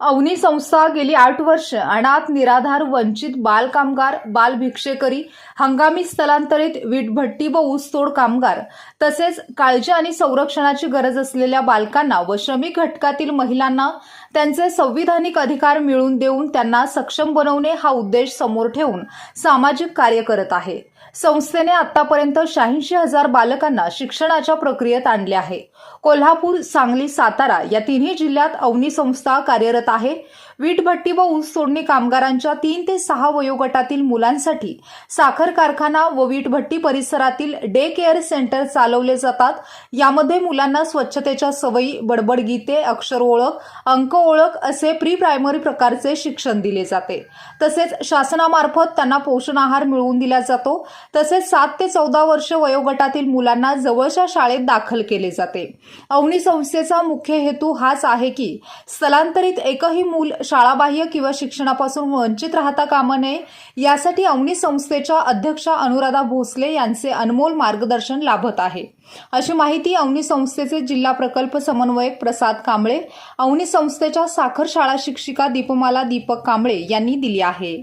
अवनी संस्था गेली आठ वर्ष. अनाथ निराधार वंचित बाल कामगार बाल भिक्षेकरी हंगामी स्थलांतरित वीटभट्टी व ऊसतोड कामगार तसेच काळजी आणि संरक्षणाची गरज असलेल्या बालकांना व श्रमिक घटकातील महिलांना त्यांचे संविधानिक अधिकार मिळवून देऊन त्यांना सक्षम बनवणे हा उद्देश समोर ठेवून सामाजिक कार्य करत आहे. संस्थेने आतापर्यंत शहाऐंशी हजार बालकांना शिक्षणाच्या प्रक्रियेत आणले आहे. कोल्हापूर सांगली सातारा या तिन्ही जिल्ह्यात अवनी संस्था कार्यरत आहे. वीटभट्टी व ऊस तोडणी कामगारांच्या तीन ते सहा वयोगटातील मुलांसाठी साखर कारखाना व वीटभट्टी परिसरातील डे केअर सेंटर चालवले जातात. यामध्ये मुलांना स्वच्छतेच्या सवयी बडबड गीते अक्षर ओळख अंक ओळख असे प्री प्रायमरी प्रकारचे शिक्षण दिले जाते. तसेच शासनामार्फत त्यांना पोषण आहार मिळवून दिला जातो. तसेच सात ते चौदा वर्ष वयोगटातील मुलांना जवळच्या शाळेत दाखल केले जाते. अवनी संस्थेचा मुख्य हेतू हाच आहे की स्थलांतरित एकही मूल शाळाबाह्य किंवा शिक्षणापासून वंचित राहता कामा नये. यासाठी अवनी संस्थेच्या अध्यक्षा अनुराधा भोसले यांचे अनमोल मार्गदर्शन लाभत आहे. अशी माहिती अवनी संस्थेचे जिल्हा प्रकल्प समन्वयक प्रसाद कांबळे अवनी संस्थेच्या साखर शाळा शिक्षिका दीपमाला दीपक कांबळे यांनी दिली आहे.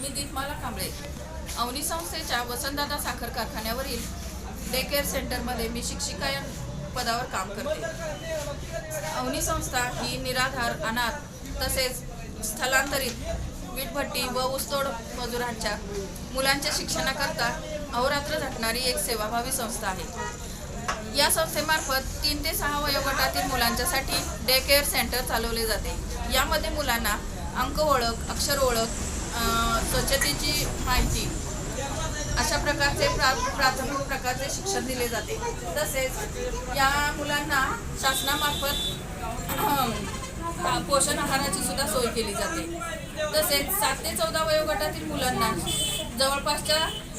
मी दीपमाला कांबळे. अवनी संस्थेच्या वसंतदादा साखर कारखान्यावरील डे केअर सेंटरमध्ये मी शिक्षिका पदावर काम करते. अवनी संस्था ही निराधार अनाथ तसेच स्थलांतरित वीटभट्टी व ऊसतोड मजुरांच्या मुलांच्या शिक्षणाकरता अहोरात्र झटणारी एक सेवाभावी संस्था आहे. या संस्थेमार्फत तीन ते सहा वयोगटातील मुलांच्यासाठी डे केअर सेंटर चालवले जाते. यामध्ये मुलांना अंक ओळख अक्षर ओळख स्वच्छतेची माहिती अशा प्रकारचे प्रा प्राथमिक प्रकारचे शिक्षण दिले जाते. तसेच या मुलांना शासनामार्फत पोषण आहाराची सुद्धा सोय केली जाते. तसेच सात ते चौदा वयोगटातील मुलांना जवळपासच्या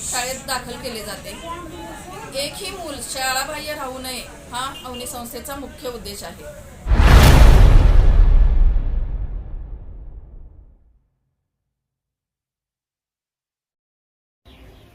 शाळेत दाखल केले जाते. एकही मूल शाळाबाह्य राहू नये हा अवनी संस्थेचा मुख्य उद्देश आहे.